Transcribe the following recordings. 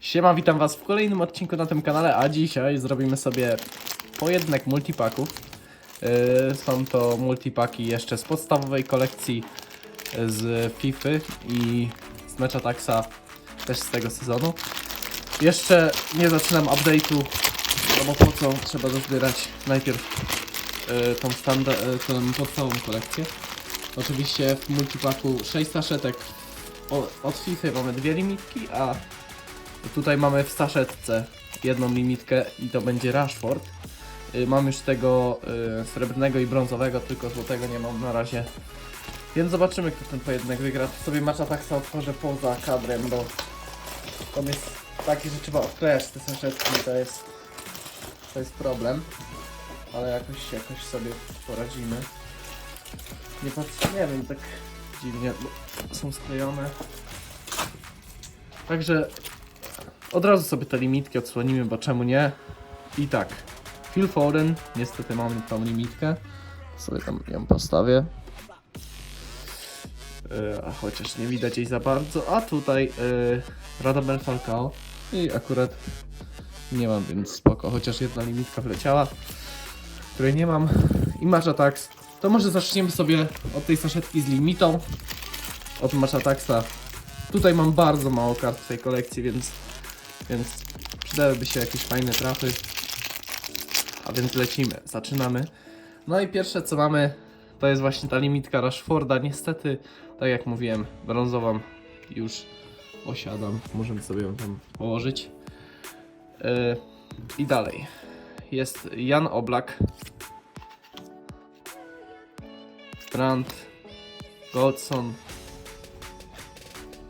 Siema, witam was w kolejnym odcinku na tym kanale, a dzisiaj zrobimy sobie pojedynek multipaków. Yy, są to multipaki jeszcze z podstawowej kolekcji yy, z FIFA i z Mecza Taxa też z tego sezonu. Jeszcze nie zaczynam update'u, no bo po co trzeba dozbierać najpierw yy, tą, tą podstawową kolekcję. Oczywiście w multipaku 6 saszetek od FIFA mamy dwie limitki, a tutaj mamy w saszetce jedną limitkę i to będzie Rashford. Y, Mam już tego y, srebrnego i brązowego, tylko złotego nie mam na razie. Więc zobaczymy kto ten pojedynek wygra. Tu sobie macza tak sobie otworzę poza kadrem, bo tam jest takie, że trzeba odklejać te saszetki to jest to jest problem. Ale jakoś, jakoś sobie poradzimy. Nie patrzę, nie wiem, tak dziwnie, bo są sklejone. Także od razu sobie te limitki odsłonimy, bo czemu nie? I tak, Phil Foden, niestety mam tą limitkę. Sobie tam ją postawię. Yy, a chociaż nie widać jej za bardzo. A tutaj yy, Radamel Falcao. I akurat nie mam, więc spoko. Chociaż jedna limitka wleciała, której nie mam. I Matcha Tax. To może zaczniemy sobie od tej saszetki z limitą. Od Matcha Taxa. Tutaj mam bardzo mało kart w tej kolekcji, więc, więc przydałyby się jakieś fajne trafy. A więc lecimy, zaczynamy. No i pierwsze co mamy, to jest właśnie ta limitka Rashforda. Niestety, tak jak mówiłem, brązową już posiadam. Możemy sobie ją tam położyć. Yy, I dalej. Jest Jan Oblak. Brandt. Goldson.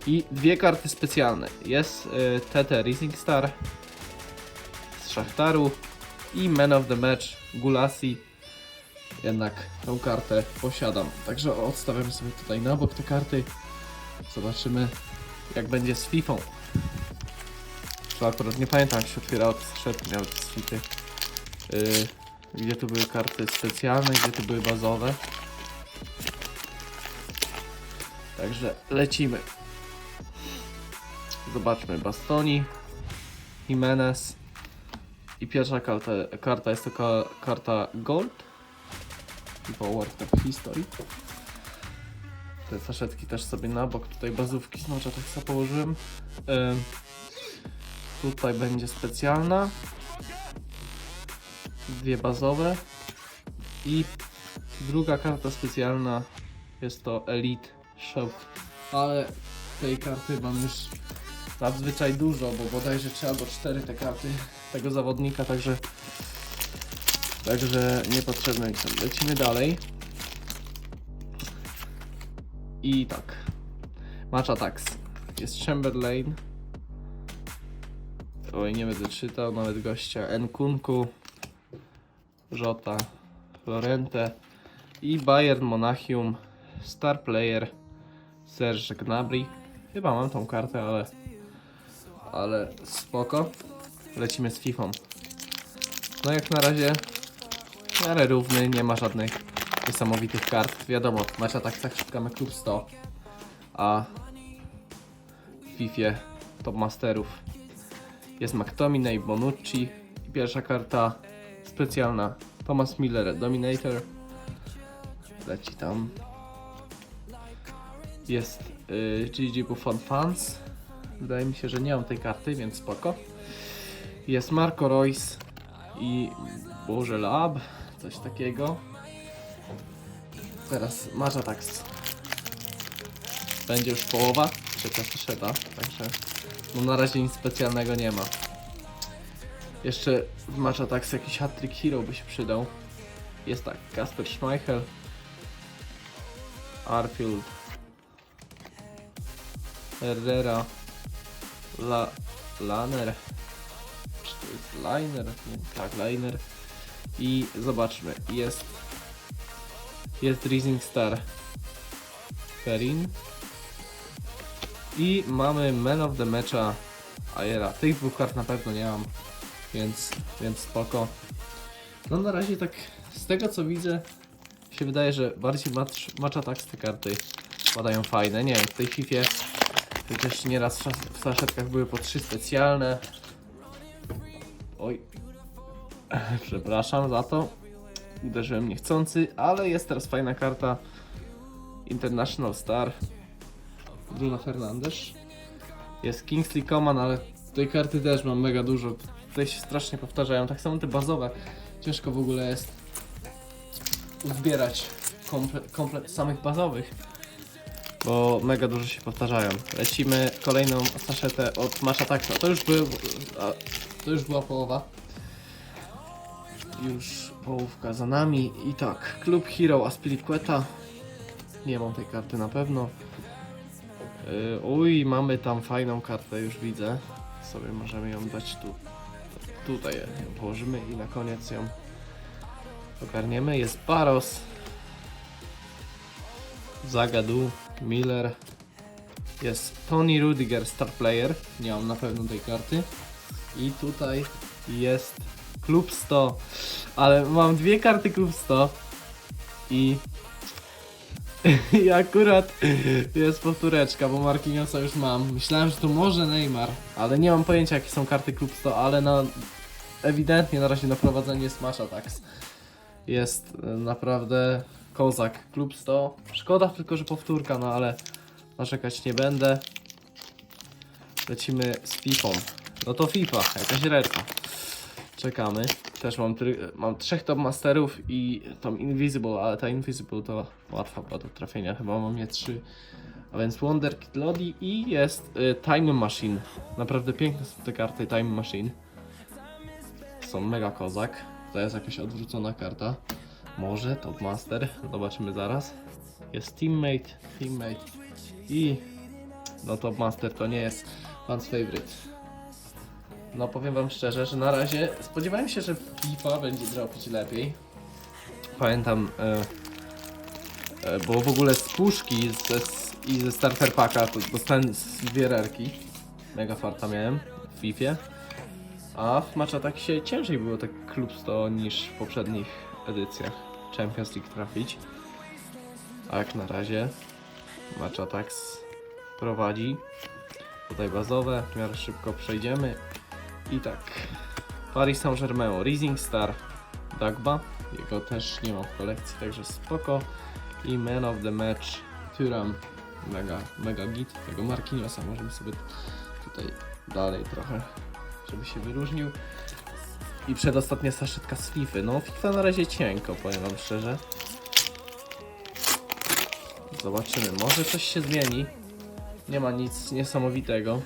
I dwie karty specjalne. Jest y, TT Rising Star z Szachtaru i Man of the Match Gulasi. Jednak tą kartę posiadam. Także odstawiamy sobie tutaj na bok te karty. Zobaczymy jak będzie z FIFA. To akurat nie pamiętam jak się otwierało te skrzepy miały z FIFA. Y, gdzie tu były karty specjalne, gdzie tu były bazowe. Także lecimy. Zobaczmy, Bastoni, Jimenez i pierwsza karta, karta jest to ka, karta Gold typo World Cup History. Te saszetki też sobie na bok, tutaj bazówki znowu tak sobie położyłem. Ym, tutaj będzie specjalna. Dwie bazowe. I druga karta specjalna jest to Elite Shop. Ale tej karty mam już zazwyczaj dużo, bo bodajże trzy albo cztery te karty tego zawodnika, także także niepotrzebne są. Lecimy dalej. I tak. Match Attacks. Jest Chamberlain. Oj, nie będę czytał, nawet gościa Nkunku, Jota, Florente i Bayern Monachium, Star Player, Serge Gnabry. Chyba mam tą kartę, ale ale spoko. Lecimy z FIFA. No jak na razie w miarę równy, nie ma żadnych niesamowitych kart. Wiadomo, nasza tak tak szukamy klub 100, a w FIFA top masterów jest McTominay, Bonucci i pierwsza karta specjalna Thomas Miller Dominator. Leci tam. Jest y, GG Buffon Fans. Wydaje mi się, że nie mam tej karty, więc spoko. Jest Marco Royce i Boże Lab, coś takiego. Teraz Marza Tax. Będzie już połowa, trzecia saszeta, także no na razie nic specjalnego nie ma. Jeszcze w Marza Tax jakiś hat-trick hero by się przydał. Jest tak, Kasper Schmeichel, Arfield, Herrera, La, Laner. Czy to jest Liner? Nie, tak, Liner. I zobaczmy, jest. Jest Rising Star. Perin. I mamy Man of the Matcha Ayera. Tych dwóch kart na pewno nie mam, więc, więc spoko. No na razie tak z tego co widzę się wydaje, że bardziej match, matcha tak te karty padają fajne. Nie wiem, w tej FIFA Chociaż nieraz w szas- w saszetkach były po trzy specjalne. Oj. Przepraszam za to. Uderzyłem niechcący, ale jest teraz fajna karta. International Star. Bruno Fernandes. Jest Kingsley Coman, ale tej karty też mam mega dużo. Tutaj się strasznie powtarzają. Tak samo te bazowe. Ciężko w ogóle jest uzbierać komplet, komplet samych bazowych. Bo mega dużo się powtarzają. Lecimy kolejną saszetę od Masha Taxa. To już był, a, to już była połowa. Już połówka za nami. I tak, Club Hero Aspilicueta. Nie mam tej karty na pewno. Yy, uj, mamy tam fajną kartę, już widzę. Sobie możemy ją dać tu. Tutaj ją położymy i na koniec ją ogarniemy. Jest Baros. Zagadu, Miller. Jest Tony Rudiger, star player. Nie mam na pewno tej karty. I tutaj jest Klub 100. Ale mam dwie karty Klub 100. I i akurat jest powtóreczka, bo Marquinhosa już mam. Myślałem, że to może Neymar, ale nie mam pojęcia jakie są karty Klub 100, ale na ewidentnie na razie na prowadzenie Smash Attacks jest e, naprawdę kozak. Klub 100. Szkoda tylko, że powtórka, no ale narzekać nie będę. Lecimy z FIFą. No to FIFA, jakaś reta. Czekamy. Też mam, mam trzech top masterów i tam Invisible, ale ta Invisible to łatwa była do trafienia. Chyba mam je trzy. A więc Wonder Kid Lodi i jest y, Time Machine. Naprawdę piękne są te karty Time Machine. Są mega kozak. To jest jakaś odwrócona karta. Może Top Master. Zobaczymy zaraz. Jest Teammate, Teammate i no Top Master to nie jest Fans Favorite. No powiem wam szczerze, że na razie spodziewałem się, że FIFA będzie dropić lepiej. Pamiętam, e, e, bo w ogóle z puszki ze, z, i ze starter packa dostałem dwie rerki. Mega farta miałem w FIFA. A w Matcha tak się ciężej było tak klub 100 niż w poprzednich edycjach Champions League trafić. A jak na razie Matcha Tax prowadzi. Tutaj bazowe, w miarę szybko przejdziemy. I tak. Paris Saint-Germain, Rising Star, Dagba. Jego też nie mam w kolekcji, także spoko. I Man of the Match, Thuram. Mega, mega git. Tego Marquinhosa możemy sobie tutaj dalej trochę, żeby się wyróżnił. I przedostatnia saszetka FIFA. No, FIFA na razie cienko, powiem wam szczerze. Zobaczymy, może coś się zmieni. Nie ma nic niesamowitego.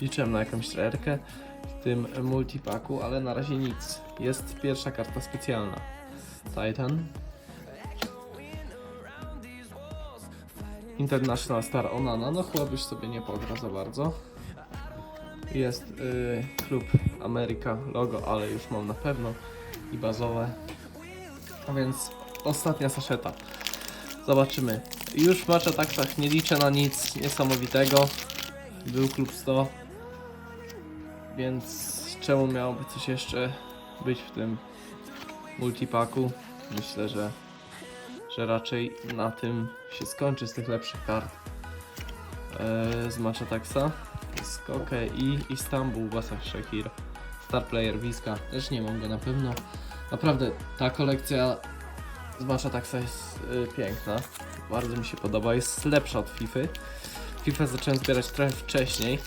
Liczyłem na jakąś trerkę w tym multipaku, ale na razie nic. Jest pierwsza karta specjalna. Titan. International Star Onana. No chłop już sobie nie pogra za bardzo. Jest y, klub Ameryka logo, ale już mam na pewno i bazowe. A więc ostatnia saszeta. Zobaczymy. Już w Match Attacksach nie liczę na nic niesamowitego. Był klub 100. Więc czemu miałoby coś jeszcze być w tym multipaku? Myślę, że, że raczej na tym się skończy z tych lepszych kart. Eee, z Matcha Taxa. Skoke i Istanbul, Basach Shakir. Star Player Wiska. Też nie mam go na pewno. Naprawdę ta kolekcja z Matcha Taxa jest y, piękna. Bardzo mi się podoba. Jest lepsza od FIFA. FIFA zacząłem zbierać trochę wcześniej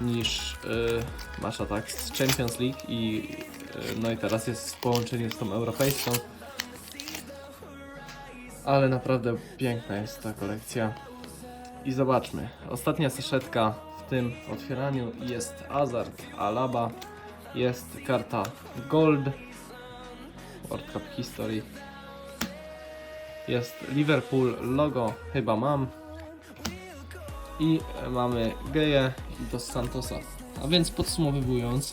niż y, masz atak z Champions League i y, no i teraz jest w połączeniu z tą europejską. Ale naprawdę piękna jest ta kolekcja. I zobaczmy. Ostatnia saszetka w tym otwieraniu jest Hazard Alaba. Jest karta Gold. World Cup History. Jest Liverpool logo, chyba mam. I mamy Geję i Dos Santosa. A więc podsumowując,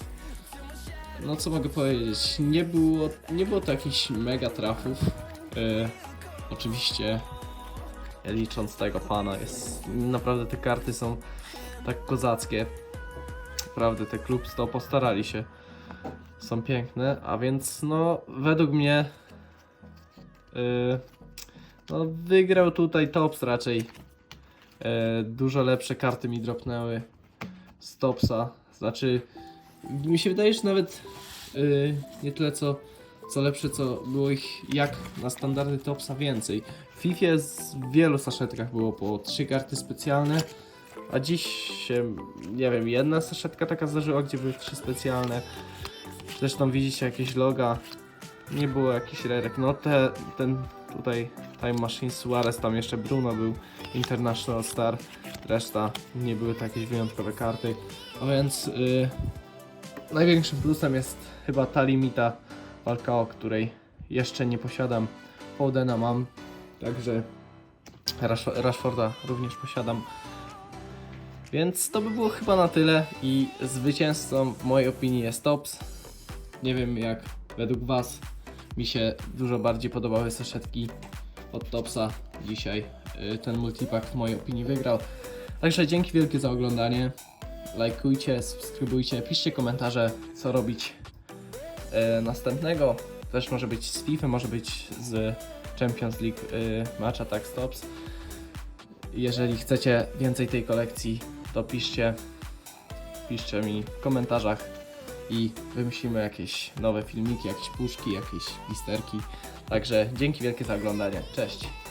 no co mogę powiedzieć, nie było, nie było to jakichś mega trafów. Yy, oczywiście licząc tego pana, jest naprawdę te karty są tak kozackie. Naprawdę te klub 100 postarali się. Są piękne, a więc no według mnie yy, no wygrał tutaj Tops raczej E, dużo lepsze karty mi dropnęły z Topsa. Znaczy, mi się wydaje, że nawet y, nie tyle co, co lepsze, co było ich jak na standardy Topsa więcej. W FIFA z wielu saszetkach było po trzy karty specjalne, a dziś się, nie wiem, jedna saszetka taka zdarzyła, gdzie były trzy specjalne. Zresztą widzicie jakieś loga, nie było jakichś rerek. No te, ten tutaj Time Machine Suarez, tam jeszcze Bruno był International Star, reszta nie były to jakieś wyjątkowe karty. A więc y, największym plusem jest chyba ta limita Falcao, której jeszcze nie posiadam. Fodena mam, także Rash Rashforda również posiadam. Więc to by było chyba na tyle i zwycięzcą w mojej opinii jest Tops. Nie wiem jak według Was mi się dużo bardziej podobały saszetki od Topsa dzisiaj. Y, Ten multipack w mojej opinii wygrał. Także dzięki wielkie za oglądanie. Lajkujcie, subskrybujcie, piszcie komentarze co robić e, następnego. Też może być z FIFA, może być z Champions League y, Match Attack Stops. Jeżeli chcecie więcej tej kolekcji, to piszcie, piszcie mi w komentarzach i wymyślimy jakieś nowe filmiki, jakieś puszki, jakieś blisterki. Także dzięki wielkie za oglądanie. Cześć!